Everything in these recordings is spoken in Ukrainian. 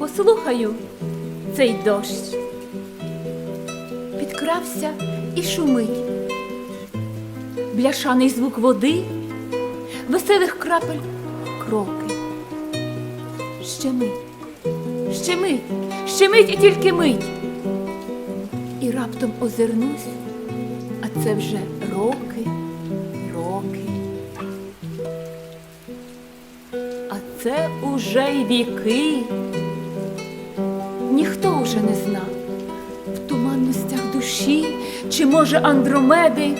послухаю цей дощ. Підкрався і шумить. Бляшаний звук води, веселих крапель кроки. Ще мить, ще мить, ще мить і тільки мить. І раптом озирнусь, а це вже роки, роки. А це уже й віки. Ніхто уже не знав в туманностях душі, чи може Андромеди.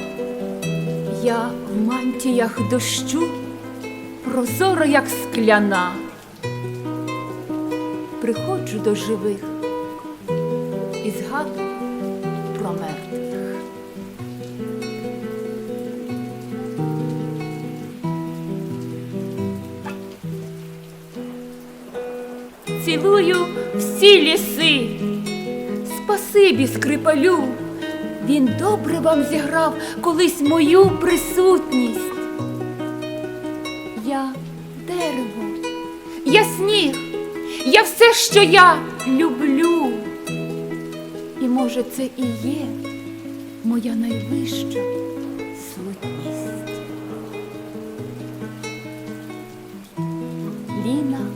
Я в мантіях дощу, прозоро, як скляна. Приходжу до живих і згадую про мертвих. цілую всі ліси. Спасибі, скрипалю, він добре вам зіграв колись мою присутність. Я дерево, я сніг, я все, що я люблю. І, може, це і є моя найвища сутність. Ліна